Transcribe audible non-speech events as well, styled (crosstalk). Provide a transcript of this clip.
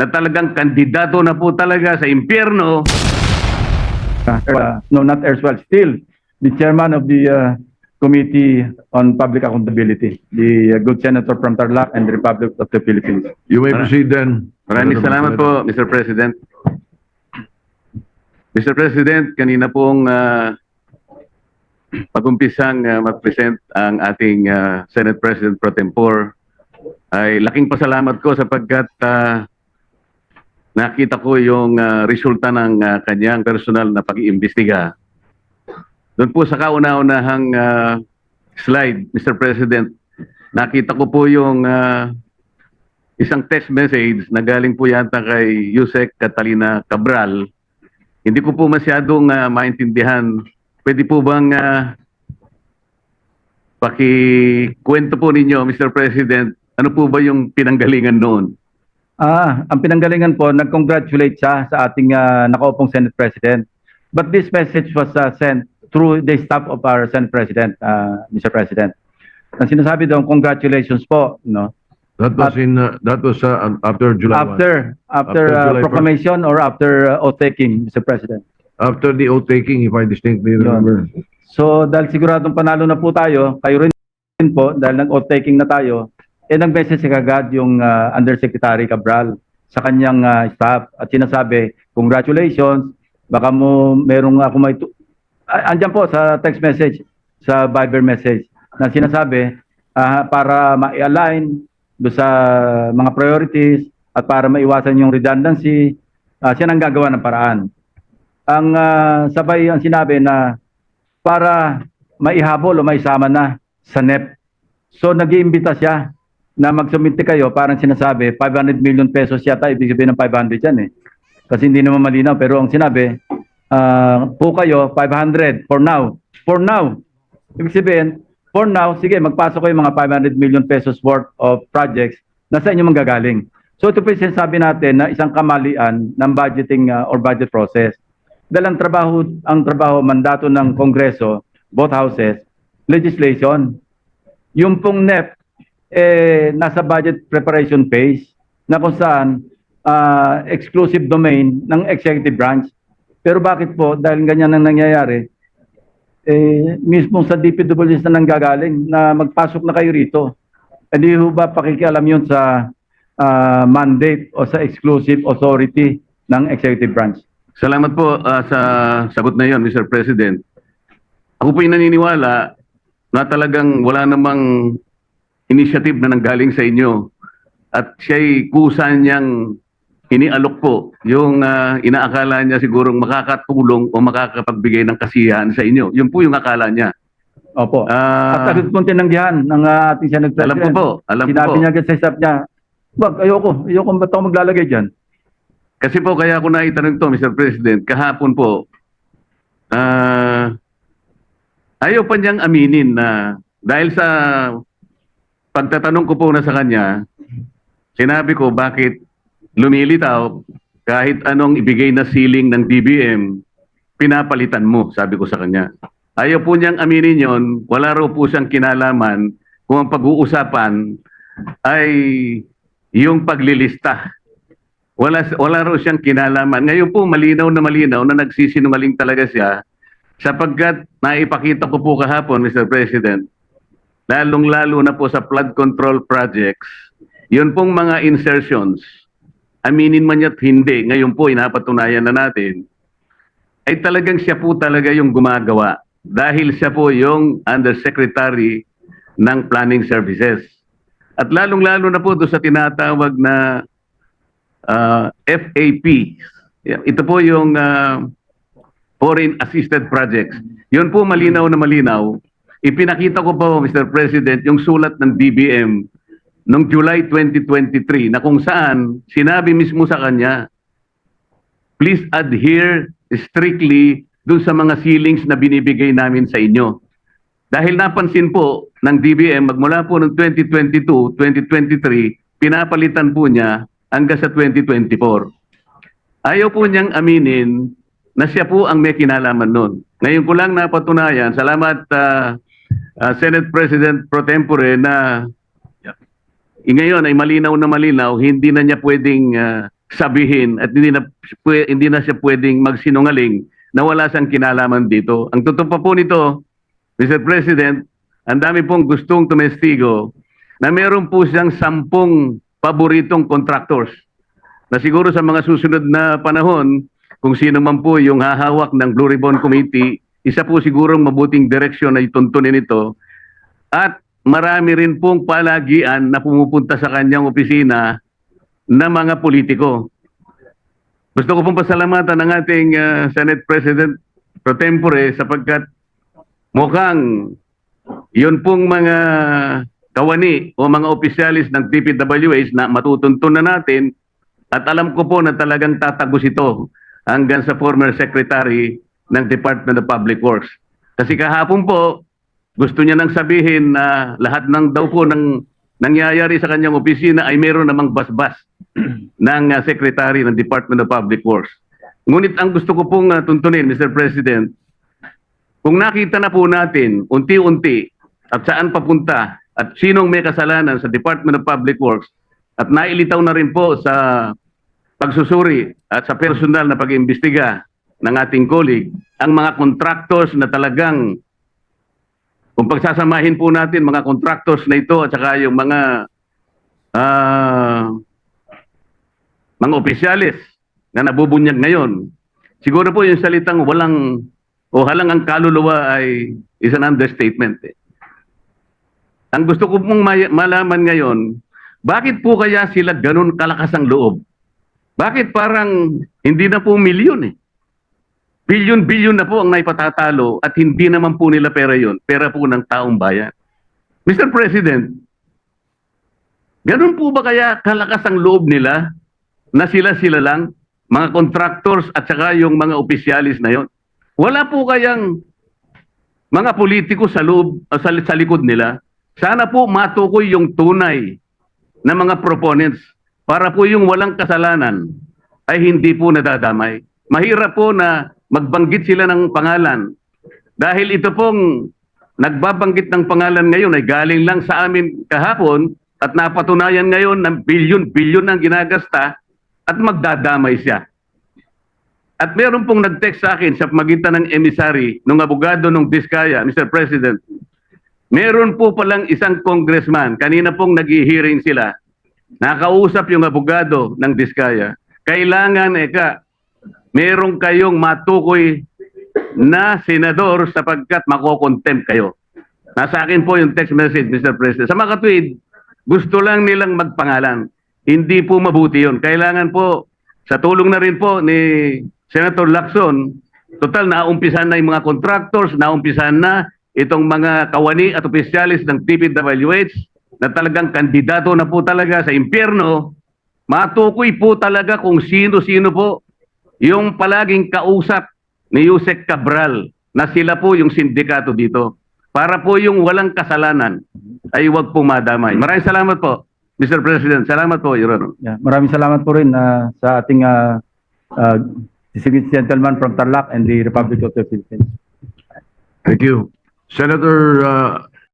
na talagang kandidato na po talaga sa impyerno, uh, no, not erstwhile, still the chairman of the uh, Committee on Public Accountability, the uh, good senator from Tarlac and the Republic of the Philippines. You may proceed then. Maraming salamat po, Mr. President. Mr. President, kanina pong uh, pag-umpisang uh, mag-present ang ating ah, Senate President Pro Tempore, ay laking pasalamat ko sapagkat ah, nakita ko yung ah, resulta ng ah, kanyang personal na pag-iimbestiga. Doon po sa kauna-unahang ah, slide, Mr. President, nakita ko po yung ah, isang text message na galing po yata kay Yusek Catalina Cabral. Hindi ko po masyadong ah, maintindihan. Pwede po bang uh, pakikwento po ninyo, Mr. President, ano po ba yung pinanggalingan noon? Ah, ang pinanggalingan po, nag-congratulate siya sa ating uh, nakaupong Senate President. But this message was uh, sent through the staff of our Senate President, uh, Mr. President. Ang sinasabi doon, congratulations po, no? That was in, uh, that was uh, after July 1. After, after, After uh, July 1st. proclamation or after uh, oath-taking, Mr. President. After the oath taking, if I distinctly remember. So dahil siguradong panalo na po tayo, kayo rin po, dahil nag-oath taking na tayo, eh nag-message agad yung uh, Undersecretary Cabral sa kanyang uh, staff at sinasabi, congratulations, baka mo merong ako may... Ah, andyan po sa text message, sa Viber message, na sinasabi ah, para ma-align do sa mga priorities at para maiwasan yung redundancy, ah, siya nang gagawa ng paraan ang ah, sabay ang sinabi na para maihabol o maisama na sa NEP. So nag-iimbita siya na magsumite kayo, parang sinasabi, 500 million pesos yata, ibig sabihin ng 500 yan eh. Kasi hindi naman malinaw, pero ang sinabi, ah, po kayo, 500 for now. For now. Ibig sabihin, for now, sige, magpasok kayo mga 500 million pesos worth of projects na sa inyo manggagaling. So ito po yung sinasabi natin na isang kamalian ng budgeting ah, or budget process dahil ang trabaho, ang trabaho, mandato ng Kongreso, both houses, legislation. Yung pong NEP, eh, nasa budget preparation phase na kung saan ah, exclusive domain ng executive branch. Pero bakit po, dahil ganyan ang nangyayari, eh, mismo sa DPWS na nanggagaling na magpasok na kayo rito. Hindi ho ba pakikialam yun sa ah, mandate o sa exclusive authority ng executive branch? Salamat po ah, sa sagot na yon, Mr. President. Ako po yung naniniwala na talagang wala namang initiative na nanggaling sa inyo at siya'y kusa niyang inialok po yung ah, inaakala niya sigurong makakatulong o makakapagbigay ng kasiyahan sa inyo. Yun po yung akala niya. Opo. Ah, At agad pong tinanggihan ng uh, ating Senate alam ko President. po, alam Sinabi po. niya agad sa staff niya, wag, ayoko, ayoko ba't ako maglalagay dyan? Kasi po kaya ako naitanong to, Mr. President, kahapon po, ah ayaw pa niyang aminin na dahil sa pagtatanong ko po na sa kanya, sinabi ko bakit lumilitaw kahit anong ibigay na ceiling ng DBM, pinapalitan mo, sabi ko sa kanya. Ayaw po niyang aminin yon, wala raw po siyang kinalaman kung ang pag-uusapan ay yung paglilista wala wala raw siyang kinalaman. Ngayon po malinaw na malinaw na nagsisinungaling talaga siya sapagkat naipakita ko po kahapon Mr. President lalong-lalo na po sa flood control projects yun pong mga insertions aminin man niya't hindi ngayon po inapatunayan na natin ay talagang siya po talaga yung gumagawa dahil siya po yung undersecretary ng planning services at lalong-lalo na po doon sa tinatawag na uh, FAP. Yeah, Ito po yung uh, Foreign Assisted Projects. Yun po malinaw na malinaw. Ipinakita ko po, Mr. President, yung sulat ng DBM noong July 2023 na kung saan sinabi mismo sa kanya, please adhere strictly dun sa mga ceilings na binibigay namin sa inyo. Dahil napansin po ng DBM magmula po noong 2022, 2023, pinapalitan po niya hanggang sa 2024. Ayaw po niyang aminin na siya po ang may kinalaman nun. Ngayon ko lang napatunayan, salamat ah, ah, Senate President Pro Tempore na ngayon ay malinaw na malinaw, hindi na niya pwedeng ah, sabihin at hindi na, hindi na siya pwedeng magsinungaling na wala siyang kinalaman dito. Ang totoo pa po nito, Mr. President, ang dami pong gustong tumestigo na meron po siyang sampung paboritong contractors na siguro sa mga susunod na panahon, kung sino man po yung hahawak ng Blue Ribbon Committee, isa po sigurong mabuting direksyon na ituntunin ito. At marami rin pong palagian na pumupunta sa kanyang opisina na mga politiko. Gusto ko pong pasalamatan ng ating ah, Senate President pro tempore sapagkat mukhang yun pong mga kawani o mga opisyalis ng DPWH na matutuntun na natin at alam ko po na talagang tatagos ito hanggang sa former secretary ng Department of Public Works. Kasi kahapon po, gusto niya nang sabihin na lahat ng daw po ng nangyayari sa kanyang opisina ay meron namang basbas (clears throat) ng uh, secretary ng Department of Public Works. Ngunit ang gusto ko pong uh, tuntunin, Mr. President, kung nakita na po natin unti-unti at saan papunta at sinong may kasalanan sa Department of Public Works at nailitaw na rin po sa pagsusuri at sa personal na pag-imbestiga ng ating colleague, ang mga contractors na talagang kung pagsasamahin po natin mga contractors na ito at saka yung mga ah, mga opisyalis na nabubunyag ngayon, siguro po yung salitang walang o halang ang kaluluwa ay is an understatement. Eh. Ang gusto ko pong malaman ngayon, bakit po kaya sila ganun kalakas ang loob? Bakit parang hindi na po milyon eh? Bilyon-bilyon na po ang naipatatalo at hindi naman po nila pera yun. Pera po ng taong bayan. Mr. President, ganun po ba kaya kalakas ang loob nila na sila-sila lang, mga contractors at saka yung mga opisyalis na yon? Wala po kayang mga politiko sa loob, sa, sa likod nila. Sana po matukoy yung tunay na mga proponents para po yung walang kasalanan ay hindi po nadadamay. Mahirap po na magbanggit sila ng pangalan. Dahil ito pong nagbabanggit ng pangalan ngayon ay galing lang sa amin kahapon at napatunayan ngayon ng bilyon-bilyon ang ginagasta at magdadamay siya. At meron pong nag-text sa akin sa magitan ng emissary ng abogado ng Diskaya, Mr. President. Meron po palang isang congressman, kanina pong nag-hearing sila, nakausap yung abogado ng Diskaya. Kailangan, eka, meron kayong matukoy na senador sapagkat makokontempt kayo. Nasa akin po yung text message, Mr. President. Sa mga katwid, gusto lang nilang magpangalan. Hindi po mabuti yun. Kailangan po, sa tulong na rin po ni Senator Lacson, total naumpisan na yung mga contractors, naumpisan na itong mga kawani at opisyalis ng TPWH na talagang kandidato na po talaga sa impyerno, matukoy po talaga kung sino-sino po yung palaging kausap ni Yusek Cabral na sila po yung sindikato dito. Para po yung walang kasalanan ay huwag po madamay. Maraming salamat po, Mr. President. Salamat po, Your Honor. Yeah, maraming salamat po rin ah, sa ating uh, uh, distinguished gentleman from Tarlac and the Republic of the Philippines. Thank you. Senator uh,